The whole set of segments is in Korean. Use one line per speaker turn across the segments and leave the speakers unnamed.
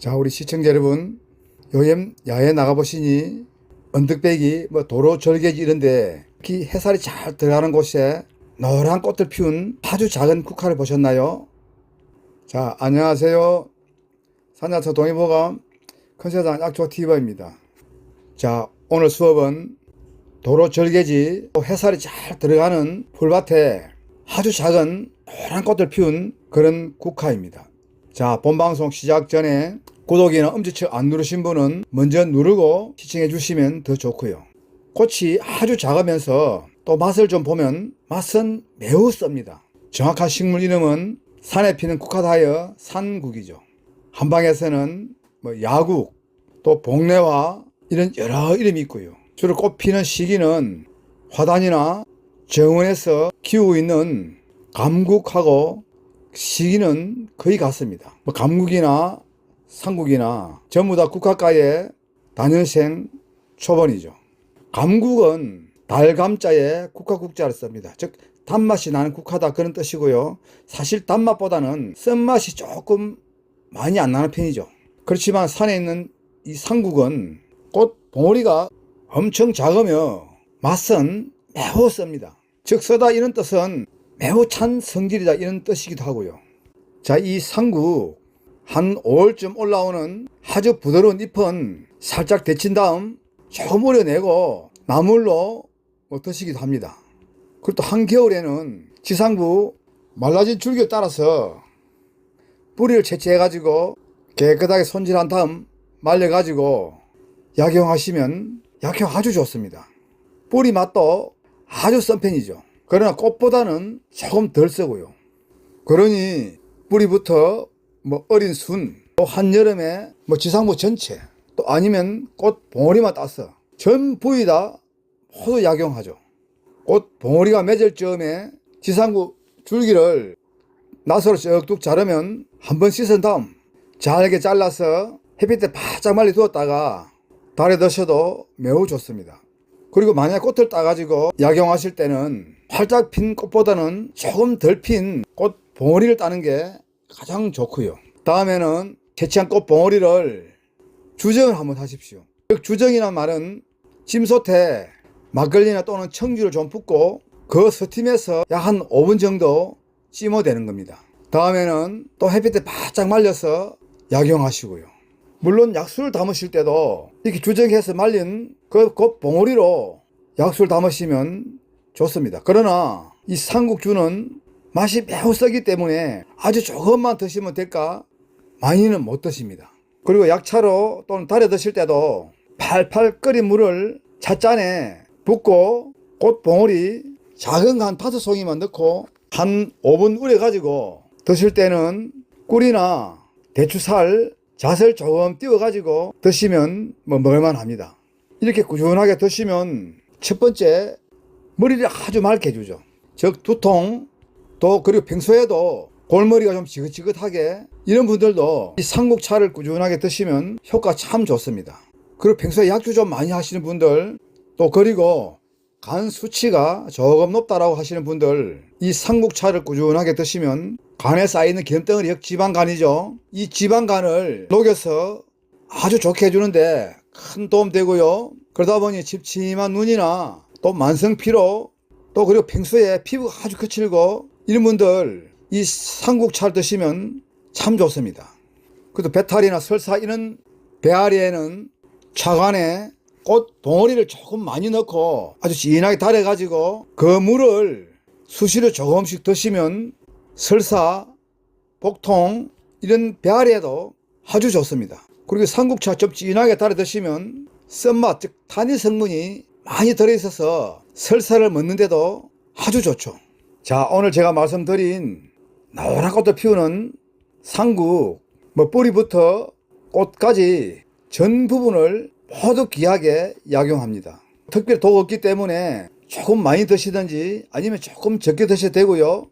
자, 우리 시청자 여러분, 요즘 야외 나가보시니 언덕배기, 뭐 도로 절개지 이런데 특히 해살이 잘 들어가는 곳에 노란 꽃을 피운 아주 작은 국화를 보셨나요? 자, 안녕하세요. 산야초 동의보감 컨세상 약초TV입니다. 자, 오늘 수업은 도로 절개지 또 해살이 잘 들어가는 풀밭에 아주 작은 노란 꽃을 피운 그런 국화입니다. 자, 본방송 시작 전에 구독이나 엄지척 안 누르신 분은 먼저 누르고 시청해 주시면 더 좋고요. 꽃이 아주 작으면서 또 맛을 좀 보면 맛은 매우 씁니다. 정확한 식물 이름은 산에 피는 국화다여 산국이죠. 한방에서는 뭐 야국, 또 복례화 이런 여러 이름이 있고요. 주로 꽃 피는 시기는 화단이나 정원에서 키우고 있는 감국하고 시기는 거의 같습니다. 뭐 감국이나 상국이나 전부 다 국화과의 단연생 초본이죠. 감국은 달감자에 국화국자를 씁니다. 즉 단맛이 나는 국화다 그런 뜻이고요. 사실 단맛보다는 쓴맛이 조금 많이 안 나는 편이죠. 그렇지만 산에 있는 이 상국은 꽃 봉오리가 엄청 작으며 맛은 매우 씁니다. 즉 쓰다 이런 뜻은 매우 찬 성질이다 이런 뜻이기도 하고요. 자, 이 상국 한 5월쯤 올라오는 아주 부드러운 잎은 살짝 데친 다음 조금 우려내고 나물로 뭐 드시기도 합니다. 그리고 또 한겨울에는 지상부 말라진 줄기를 따라서 뿌리를 채취해가지고 깨끗하게 손질한 다음 말려가지고 약용하시면 약효 아주 좋습니다. 뿌리 맛도 아주 썬 편이죠. 그러나 꽃보다는 조금 덜 쓰고요. 그러니 뿌리부터 뭐 어린 순, 또 한여름에 뭐 지상부 전체, 또 아니면 꽃 봉오리만 따서 전 부위 다 모두 약용하죠. 꽃 봉오리가 맺을 즈음에 지상부 줄기를 나서로 쩍뚝 자르면 한 번 씻은 다음 잘게 잘라서 햇빛에 바짝 말려 두었다가 달에 드셔도 매우 좋습니다. 그리고 만약 꽃을 따가지고 약용하실 때는 활짝 핀 꽃보다는 조금 덜 핀 꽃 봉오리를 따는 게 가장 좋고요. 다음에는 채취한 꽃 봉오리를 주정을 한번 하십시오. 즉 주정이란 말은 짐솥에 막걸리나 또는 청주를 좀 붓고 그 스팀에서 약 한 5분 정도 찜어대는 겁니다. 다음에는 또 햇빛에 바짝 말려서 약용하시고요. 물론 약수를 담으실 때도 이렇게 주정해서 말린 그, 그 봉오리로 약수를 담으시면 좋습니다. 그러나 이 삼국주는 맛이 매우 세기 때문에 아주 조금만 드시면 될까 많이는 못 드십니다. 그리고 약차로 또는 달에 드실 때도 팔팔 끓인 물을 찻잔에 붓고 꽃 봉오리 작은 거 한 다섯 송이만 넣고 한 5분 우려 가지고 드실 때는 꿀이나 대추살 잣을 조금 띄워 가지고 드시면 뭐 먹을만 합니다. 이렇게 꾸준하게 드시면 첫 번째 머리를 아주 맑게 해주죠. 즉 두통 또 그리고 평소에도 골머리가 좀 지긋지긋하게 이런 분들도 이 삼국차를 꾸준하게 드시면 효과 참 좋습니다. 그리고 평소에 약주 좀 많이 하시는 분들 또 그리고 간 수치가 조금 높다라고 하시는 분들 이 삼국차를 꾸준하게 드시면 간에 쌓이는 기름덩어리 역 지방간이죠. 이 지방간을 녹여서 아주 좋게 해주는데 큰 도움 되고요. 그러다 보니 집침한 눈이나 또 만성 피로 또 그리고 평소에 피부가 아주 거칠고 이런 분들 이 삼국차를 드시면 참 좋습니다. 그래도 배탈이나 설사 이런 배앓이에는 차관에 꽃 덩어리를 조금 많이 넣고 아주 진하게 달여가지고 그 물을 수시로 조금씩 드시면 설사, 복통 이런 배앓이에도 아주 좋습니다. 그리고 삼국차 좀 진하게 달여 드시면 쓴맛 즉 탄닌 성분이 많이 들어있어서 설사를 먹는데도 아주 좋죠. 자 오늘 제가 말씀드린 꽃도 피우는 상국 뭐 뿌리부터 꽃까지 전 부분을 모두 귀하게 약용합니다. 특별히 독 없기 때문에 조금 많이 드시든지 아니면 조금 적게 드셔도 되고요.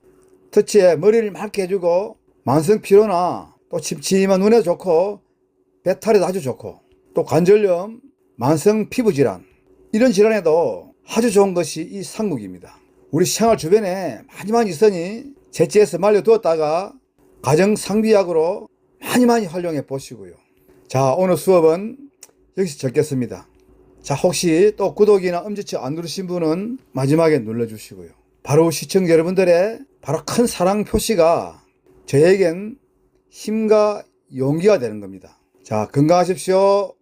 특히에 머리를 맑게 해주고 만성 피로나 또 침침한 눈에 좋고 배탈에도 아주 좋고 또 관절염, 만성 피부 질환 이런 질환에도 아주 좋은 것이 이 상국입니다. 우리 생활 주변에 많이 많이 있으니 제치해서 말려두었다가 가정 상비약으로 많이 많이 활용해 보시고요. 자, 오늘 수업은 여기서 적겠습니다. 자, 혹시 또 구독이나 엄지치 안 누르신 분은 마지막에 눌러주시고요. 바로 시청자 여러분들의 바로 큰 사랑 표시가 저에겐 힘과 용기가 되는 겁니다. 자, 건강하십시오.